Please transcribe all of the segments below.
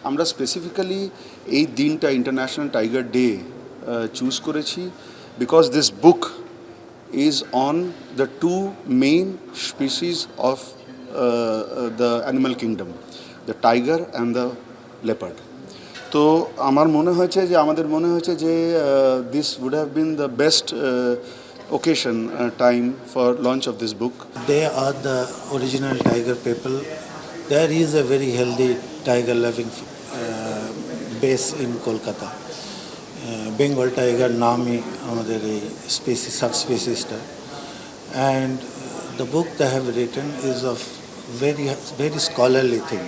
আমরা স্পেসিফিক্যালি এই দিনটা ইন্টারন্যাশনাল টাইগার ডে চুজ করেছি because this book is on the two main species of the animal kingdom the tiger and the leopard তো আমার মনে হয়েছে যে, আমাদের মনে হয়েছে যে this would have been the best occasion time for launch of this book they are are original tiger tiger people. Is a very healthy uh, base in Kolkata. Uh, Bengal tiger নামই আমাদের এই species sub স্পেসিসটা and the book the have written is of very very scholarly thing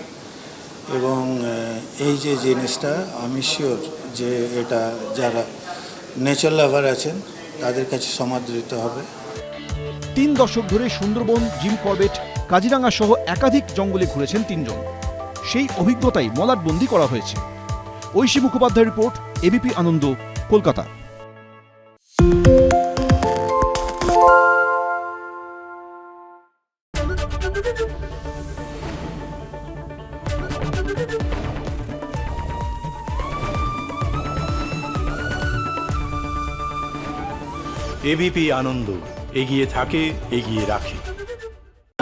এবং এই যে জিনিসটা আমি sure যে এটা যারা নেচার লাভার আছেন তাদের কাছে সমাদৃত হবে। তিন দশক ধরে সুন্দরবন জিম করবেট কাজিরাঙ্গা সহ একাধিক জঙ্গলে ঘুরেছেন তিনজন। সেই অভিজ্ঞতাই মলাটবন্দি করা হয়েছে। Aishi Mukhopadhyay report ABP Ananda, Kolkata. ABP Ananda, এগিয়ে থাকে, এগিয়ে রাখে।